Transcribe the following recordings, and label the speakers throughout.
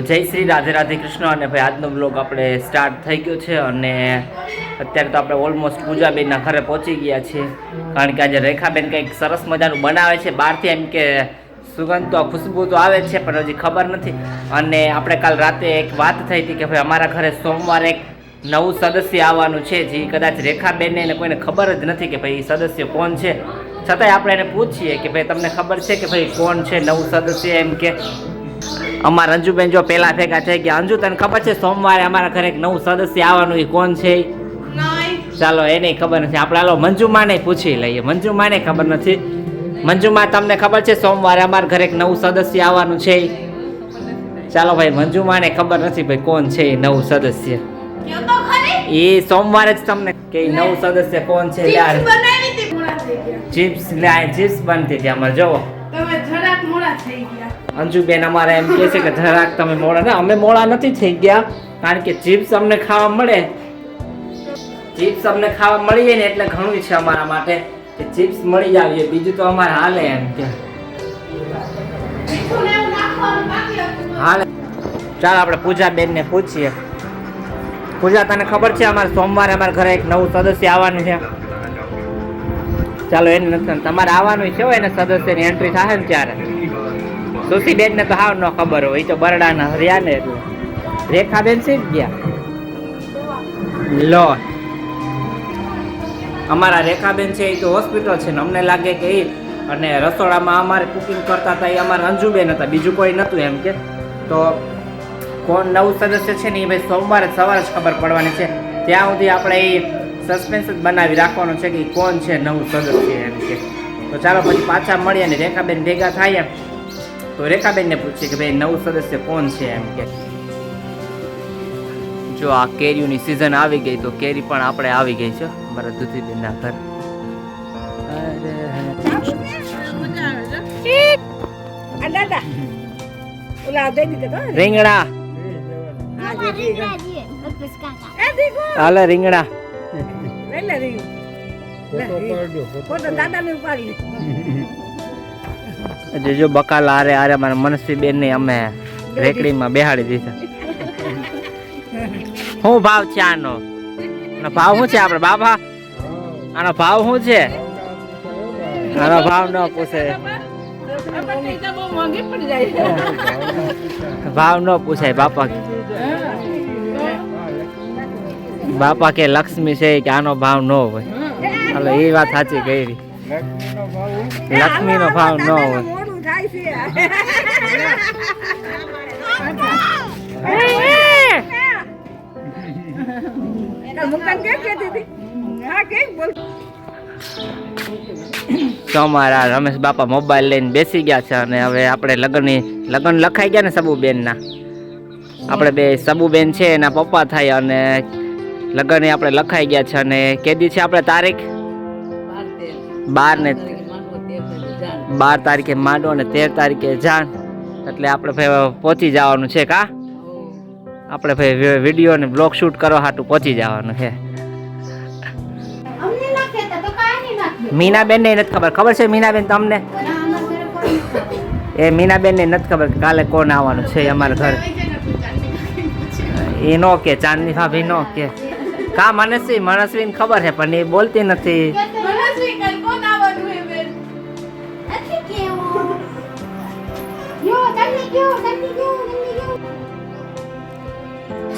Speaker 1: જય શ્રી રાધે રાધે કૃષ્ણ અને ભાઈ, આજનો બ્લોગ આપણે સ્ટાર્ટ થઈ ગયો છે અને અત્યારે તો આપણે ઓલમોસ્ટ પૂજાબેનના ઘરે પહોંચી ગયા છીએ. કારણ કે આજે રેખાબેન કંઈક સરસ મજાનું બનાવે છે. બહારથી એમ કે સુગંધ તો, ખુશ્બુ તો આવે છે, પણ હજી ખબર નથી. અને આપણે કાલ રાતે એક વાત થઈ હતી કે ભાઈ, અમારા ઘરે સોમવારે એક નવું સદસ્ય આવવાનું છે, જે કદાચ રેખાબેનને એને કોઈને ખબર જ નથી કે ભાઈ સદસ્ય કોણ છે. છતાંય આપણે એને પૂછીએ કે ભાઈ, તમને ખબર છે કે ભાઈ, કોણ છે નવું સદસ્ય? એમ કે અમારા અંજુબેન જો પેલા ભેગા થઈ ગયા. અંજુ તને ખબર છે સોમવારે અમારા ઘરે એક નવું સદસ્ય આવવાનું? એ કોણ છે? ચાલો એને ખબર નથી. આપણે હાલો મંજુમાને પૂછી લઈએ. મંજુમાને ખબર નથી. મંજુમા તમને ખબર છે સોમવારે અમારા ઘરે એક નવું સદસ્ય આવવાનું છે? ચાલો ભાઈ મંજુમાને ખબર નથી ભાઈ કોણ છે એ નવું સદસ્ય. એ સોમવારે જ તમને કે નવું સદસ્ય કોણ છે યાર?
Speaker 2: ચિપ્સ
Speaker 1: ચિપ્સ બનતી હતી અમારે. જોવો.
Speaker 2: તમે જરાક મોડા થઈ ગયા.
Speaker 1: અંજુબેન અમારે એમ કહે છે કે જરાક તમે મોડા ના, અમે મોડા નથી થઈ ગયા, કારણ કે ચિપ્સ અમને ખાવા મળે. ચિપ્સ અમને ખાવા મળી જાય ને એટલે ઘણું છે અમારા માટે કે ચિપ્સ મળી જાવીએ બીજું તો અમારે હાલે એમ કે. હાલે. ચાલ આપણે પૂજાબેન ને પૂછીએ. પૂજા, તને ખબર છે અમારે સોમવારે અમારા ઘરે એક નવું સદસ્ય આવવાનું છે? ચાલો એને તમારે આવવાનું છે એને સદસ્યની એન્ટ્રી થાય ને ત્યારે? સુશીબેન ને તો હાવ ન ખબર હોય તો બરડાના રહ્યા ને એટલે. રેખાબેન શી ગયા લો. અમારા રેખાબેન છે એ તો હોસ્પિટલ છે ને અમને લાગે કે એ અને રસોડામાં અમારે કુકિંગ કરતા હતા એ અમારા અંજુબેન હતા, બીજું કોઈ નહોતું એમ કે. તો કોણ નવું સદસ્ય છે ને એ ભાઈ સોમવારે સવારે જ ખબર પડવાની છે. ત્યાં સુધી આપણે એ સસ્પેન્સ જ બનાવી રાખવાનું છે કે કોણ છે નવું સદસ્ય એમ કે. તો ચાલો પછી પાછા મળીએ ને રેખાબેન ભેગા થાય તો રેખાબેનને પૂછીએ કે ભાઈ નવું સદસ્ય કોણ છે એમ કે. જો આ કેરીઓની સિઝન આવી ગઈ તો કેરી પણ આપણે આવી ગઈ છે મારા દૂધીબેનના ઘર. રીંગણા. હાલે રીંગણા.
Speaker 2: લઈ લે રીંગ. ફોટો દાદા ને ઉપાડી
Speaker 1: જે જો બકાલા આરે આરે મારા મનસી બેન ને અમે રેકડીમાં બેહાડી દીધા. શું ભાવ છે આનો? ભાવ શું છે આપણે બાબા? આનો ભાવ શું છે? આનો ભાવ ન પૂછે. ભાવ ન પૂછાય બાપા બાપા કે લક્ષ્મી છે કે આનો ભાવ ન હોય. એટલે એ વાત સાચી કરી. લક્ષ્મીનો ભાવ ન હોય. તો રમેશ બાપા મોબાઈલ લઈને બેસી ગયા છે અને હવે આપણે લગ્નની લગ્ન લખાઈ ગયા ને સબુબેનના. આપણે બે સબુબેન છે એના પપ્પા થાય અને લગ્ન આપણે લખાઈ ગયા છે અને કેદી છે આપણે તારીખ? બાર ને બાર તારીખે માંડો અને તેર તારીખે જાણ એટલે આપણે ભાઈ પહોંચી જવાનું છે કા? આપણે ભાઈ વીડિયો ને બ્લોગ શૂટ કરવા હાટું પહોંચી જવાનું છે. મીનાબેન ને નથી ખબર. ખબર છે મીનાબેન તમને. એ મીનાબેન ને નથી ખબર કાલે કોણ આવવાનું છે અમારા ઘર. એ નો કે ચાંદની ભાભી નો કે. કા મનસ્વી? મનસ્વી ખબર છે પણ એ બોલતી નથી.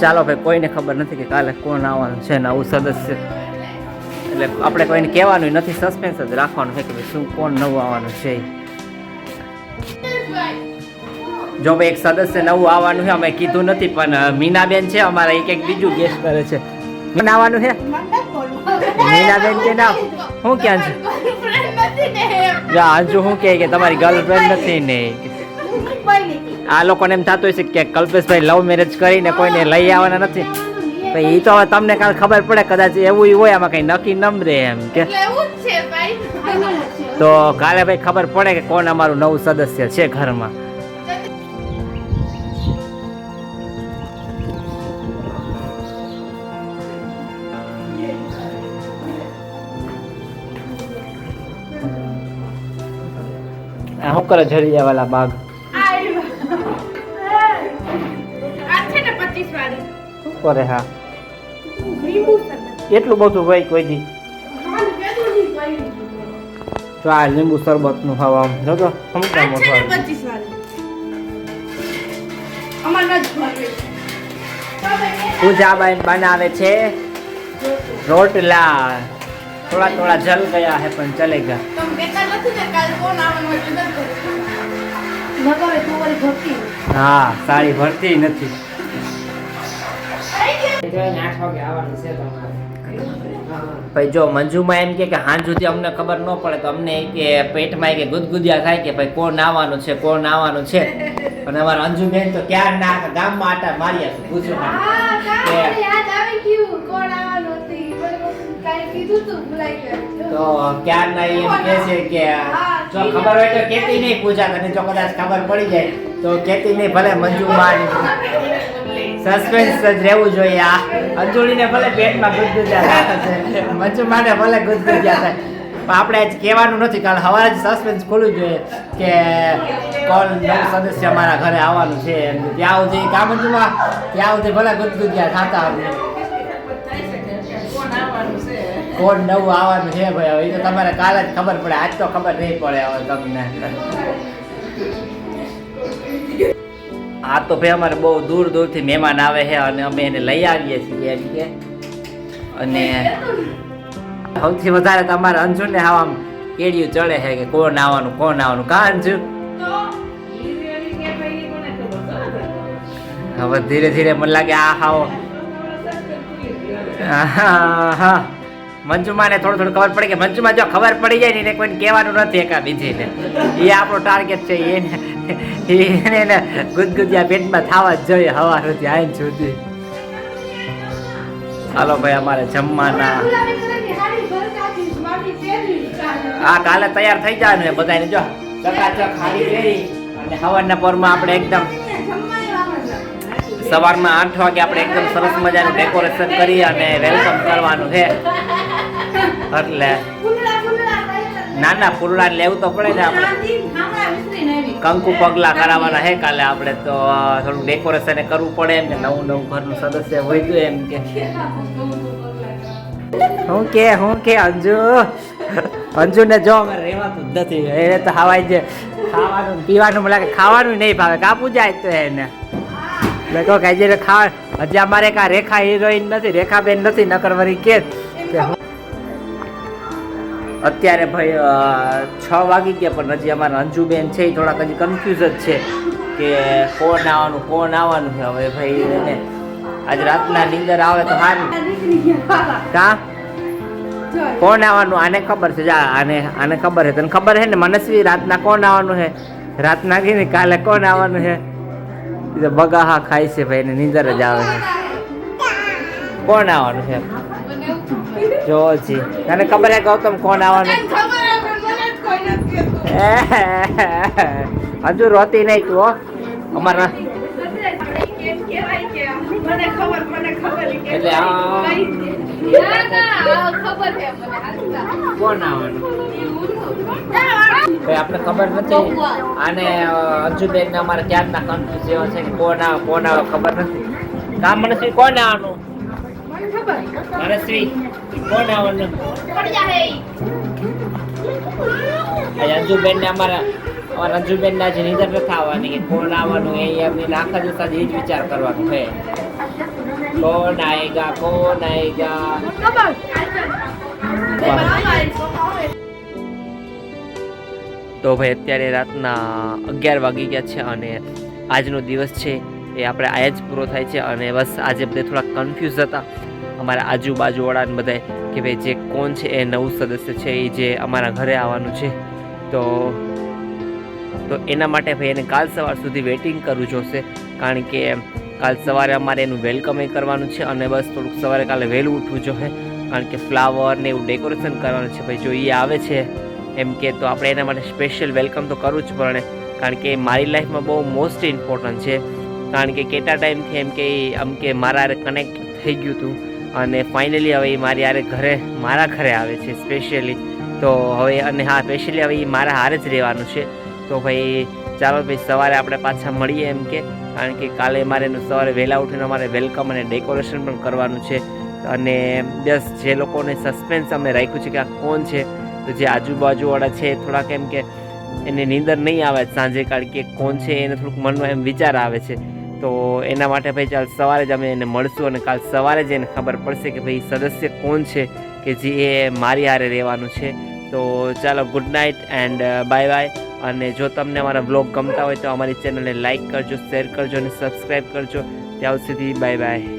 Speaker 1: ચાલો ભાઈ કોઈને ખબર નથી કે કાલે કોણ આવવાનું છે ને આવું સદસ્ય. એટલે આપણે કોઈને કહેવાનું નથી સસ્પેન્સ જ રાખવાનું છે કે ભાઈ શું કોણ નવું આવવાનું છે જો ભાઈ એક સદસ્ય નવું આવવાનું છે અમે કીધું નથી પણ મીનાબેન છે અમારા એક એક બીજું ગેસ્ટ કરે છે. બનાવવાનું આવવાનું છે? મીનાબેન કે ના? હું ક્યાં છું?
Speaker 2: ફ્રેન્ડ નથી ને.
Speaker 1: જા અંજુ શું કહે કે તમારી ગર્લફ્રેન્ડ નથી ને.
Speaker 3: હું.
Speaker 1: આ લોકોને એમ થતું હશે કે કલ્પેશભાઈ લવ મેરેજ કરીને કોઈને લઈ આવવાના નથી. તો એ તો હવે તમને કાલ ખબર પડે કદાચ એવું હોય આમાં કઈ નક્કી નંબરે એમ કે. તો કાલે ભાઈ ખબર પડે કે કોણ અમારું નવું સદસ્ય છે ઘરમાં. શું કરે જરિયા વાલા બાગ? કરે હા એટલું બધું હોય કોઈ દી.
Speaker 3: ની.
Speaker 1: તો આ લીંબુ શરબતનું ખાવા આમ. જો તો અમુક મોટું
Speaker 2: ને
Speaker 1: આવે.
Speaker 2: 25 વાળી. અમાર નથી
Speaker 1: પૂજાબાઈ બનાવે છે રોટલા. થોડા થોડા જલ ગયા હે પણ ચલે
Speaker 2: ગયા. હા સારી ભરતી નથી. ને આઠ વાગે આવવાનું છે કીધું જ કરો.
Speaker 3: નગાવે તું વળી ભરતી હોય.
Speaker 1: હા સાડી ભરતી નથી ભાઈ જો મંજુમાં એમ કે કે હાંજ સુધી અમને ખબર ન પડે તો અમને કે પેટમાં એ કે ગુદગુદિયા થાય કે ભાઈ કોણ આવવાનું છે કોણ આવવાનું છે અને અમારા અંજુબેન તો ક્યાં ના ગામમાં આટા માર્યા છે પૂછો
Speaker 3: હા, કે યાદ આવી ગયું. કોણ આવવાનું હતું ઈ. બરોબર. કાંઈ કીધું તું, ભૂલાઈ ગયું.
Speaker 1: તો ક્યાં ના એમ કે છે કે જો ખબર હોય તો કેતી નહીં પૂજા તને જો કદાચ ખબર પડી જાય તો કેતી નહીં ભલે મંજુમાં સસ્પેન્સ જ રહેવું જોઈએ આ. અંજુલીને ભલે પેટમાં ગુદગુદ્યા થાય છે. મંજુમાને ભલે ગુદગુદ્યા થાય. પણ આપણે આજ કહેવાનું નથી, કારણ હવા જ સસ્પેન્સ ખોલવું જોઈએ કે કોણ નવું સદસ્ય અમારા ઘરે આવવાનું છે. ત્યાં સુધી કામ મંજુમાં ત્યાં સુધી ભલે ગુદગુદ્યા થતા
Speaker 2: ખાતા આવવાનું
Speaker 1: કોણ નવું આવવાનું છે ભાઈ? હવે એ તો તમારે કાલે જ ખબર પડે. આજ તો ખબર નહીં પડે હવે તમને. આ તો ભાઈ અમારે બહુ દૂર દૂરથી મહેમાન આવે છે અને અમે એને લઈ આવીએ છીએ એમ કે. અને સૌથી વધારે તમારે અંજુને આમ આમ કેડિયું ચડે છે કે કોણ આવવાનું કોણ આવવાનું. કા અંજુ? હવે ધીરે ધીરે મને લાગે આ હાવ હા મંજુમાને થોડું થોડું ખબર પડે કે મંજુમાં જો ખબર પડી જાય ને એને કોઈને કહેવાનું નથી એકા બીજીને એ આપણો ટાર્ગેટ છે, એને એને ગુદગુદિયા પેટમાં થવા જ જોઈએ હવા સુધી આઈન સુધી. હાલો ભાઈ અમારે જમવાના. આ કાલે તૈયાર થઈ જવાનું ને બધાને જો. ચકાચક હાડી પહેરી અને સવારના પોરમાં આપણે એકદમ સવારમાં આઠ વાગે આપણે એકદમ સરસ મજાનું ડેકોરેશન કરી અને વેલકમ કરવાનું છે. એટલે
Speaker 3: નાના.
Speaker 1: ના ના ફૂલડા લેવું તો પડે ને આપણે. કંકુ પગલા કરાવવાના હે કાલે આપણે તો થોડું ડેકોરેશન કરવું પડે એમ કે નવું નવું ઘરનું સદસ્ય હોય તો એમ કે. હું કે હું કે, અંજુ? અંજુ ને જો અમે રહેવાતું જ નથી. એને તો હવાય છે. ખાવાનું, પીવાનું લાગે ખાવાનું નહીં ભાવે. કાપું જાય તો એને. મેં કહો કે ખાવા હજી અમારે કાં રેખા હિરોઈન નથી, રેખાબેન નથી, નકર વરી કે અત્યારે ભાઈ છ વાગી ગયા, પણ હજી અમારા અંજુબેન છે, એ થોડાક હજી કન્ફ્યુઝ જ છે કે કોણ આવવાનું કોણ આવવાનું છે? હવે ભાઈ એને આજ રાતના નીંદર આવે તો
Speaker 3: વાલા.
Speaker 1: કા? કોણ આવવાનું? આને ખબર છે. જા, આને આને ખબર છે. તને ખબર છે ને, મનસ્વી રાતના કોણ આવવાનું છે? રાતના કે ને કાલે કોણ આવવાનું છે? બગાહા ખાય છે ભાઈ, એને નીંદર જ આવે છે. કોણ આવવાનું છે? જો જી તને ખબર હે ગૌતમ કોણ આવવાનું?
Speaker 2: ખબર હે, મને જ કોઈ નથી
Speaker 1: હજુ રોતી નહીં તું હો. અમારા
Speaker 2: કહેવાય કે મને ખબર મને ખબર ઈ કે
Speaker 1: એટલે આ
Speaker 3: ના, ના, ખબર છે મને, હાચું.
Speaker 1: કોણ આવવાનું? ભાઈ આપણે ખબર નથી? અને અ, અંજુબેન ને અમારે ક્યારના કન્ફ્યુઝ એવા છે કે કોણ આવે કોણ આવે ખબર નથી? કામ મને કોણ આવવાનું. મનસ્વી કોણ આવવાનું રંજુબેન ને અમારા રંજુબેન ના જ નિધર નથી આવવાની કે કોણ આવવાનું એ એમની આખા દિવસ એ જ વિચાર કરવાનો છે. કોણ આएगा કોણ આएगा તો ભાઈ અત્યારે રાતના અગિયાર વાગી ગયા છે અને આજનો દિવસ છે એ આપણે આયા જ પૂરો થાય છે અને બસ આજે બધે થોડા કન્ફ્યુઝ હતા. અમારા આજુબાજુવાળાને બધાય કે ભાઈ જે કોણ છે એ નવું સદસ્ય છે એ જે અમારા ઘરે આવવાનું છે. તો તો એના માટે ભાઈ એને કાલ સવાર સુધી વેઇટિંગ કરવું જોશે. કારણ કે કાલ સવારે અમારે એનું વેલકમ કરવાનું છે અને બસ થોડુંક સવારે કાલે વહેલું ઉઠવું જોઈએ કારણ કે ફ્લાવર ને એવું ડેકોરેશન કરવાનું છે ભાઈ જો એ આવે છે, એમ કે તો આપણે એના માટે સ્પેશિયલ વેલકમ તો કરવું જ પડે. કારણ કે મારી લાઈફમાં બહુ મોસ્ટ ઇમ્પોર્ટન્ટ છે. કારણ કે કેટલા ટાઈમથી એમ કે આમ કે મારા કનેક્ટ થઈ ગયું હતું અને ફાઇનલી હવે એ મારી હારે ઘરે, મારા ઘરે આવે છે સ્પેશિયલી તો હવે, અને હા સ્પેશિયલી હવે એ મારા હારે જ રહેવાનું છે. તો ભાઈ, ચાલો ભાઈ, સવારે આપણે પાછા મળીએ એમ કે. કારણ કે કાલે મારે એનું સવારે વહેલા ઉઠીને અમારે વેલકમ અને ડેકોરેશન પણ કરવાનું છે. અને બસ, જે લોકોને સસ્પેન્સ અમે રાખ્યું છે કે આ કોણ છે, તો જે આજુબાજુવાળા છે, થોડાક એમ કે એને નીંદર નહીં આવે સાંજે કારણ કે કોણ છે, એને થોડુંક મનમાં એમ વિચાર આવે છે. તો એના માટે ભાઈ ચાલ સવારે જ અમે એને મળશું અને કાલ સવારે જ એને ખબર પડશે કે ભાઈ સદસ્ય કોણ છે કે જે એ મારી હારે રહેવાનું છે. તો ચાલો good night and bye bye અને જો તમને અમારા બ્લોગ ગમતા હોય તો અમારી ચેનલને લાઇક કરજો શેર કરજો અને સબસ્ક્રાઈબ કરજો. ત્યાં સુધી બાય બાય